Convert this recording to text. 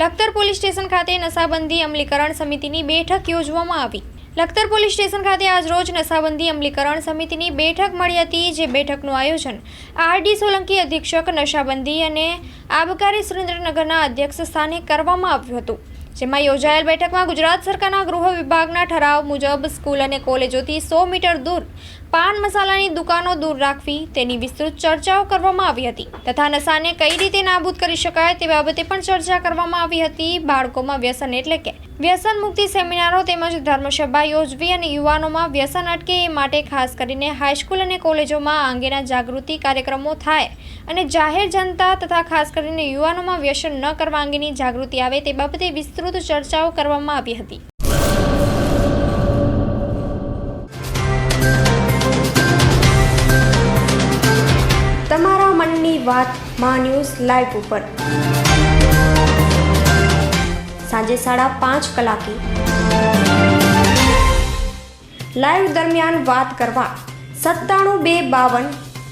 Lakhtar police station ખાતે નશાબંધી અમલીકરણ સમિતિની બેઠક યોજવામાં આવી. લખતર પોલીસ સ્ટેશન ખાતે આજરોજ નશાબંધી અમલીકરણ સમિતિની બેઠક મળી હતી, જે બેઠકનું આયોજન આરડી સોલંકી અધિક્ષક નશાબંધી અને આબકારી સુરેન્દ્રનગરના અધ્યક્ષ સ્થાને કરવામાં આવ્યું હતું. જેમાં યોજાયેલ બેઠકમાં ગુજરાત સરકારના ગૃહ વિભાગના ઠરાવ મુજબ સ્કૂલ અને કોલેજોથી સો મીટર દૂર પાન મસાલાની દુકાનો દૂર રાખવી તેની વિસ્તૃત ચર્ચાઓ કરવામાં આવી હતી તથા નશાને કઈ રીતે નાબૂદ કરી શકાય તે બાબતે પણ ચર્ચા કરવામાં આવી હતી બાળકોમાં વ્યસન એટલે કે વ્યસન મુક્તિ સેમિનારો તેમજ ધર્મસભા યોજવી અને યુવાનોમાં વ્યસન અટકે એ માટે ખાસ કરીને હાઈસ્કૂલ અને કોલેજોમાં આ અંગેના જાગૃતિ કાર્યક્રમો થાય અને જાહેર જનતા તથા ખાસ કરીને યુવાનોમાં વ્યસન ન કરવા અંગેની જાગૃતિ આવે તે બાબતે વિસ્તૃત ચર્ચાઓ કરવામાં આવી હતી. તમારા મનની વાત મા ન્યૂઝ લાઈવ ઉપર. સાંજે સાડા પાંચ કલાકે. લાઈવ દરમિયાન વાત કરવા સત્તાણું બે બાવન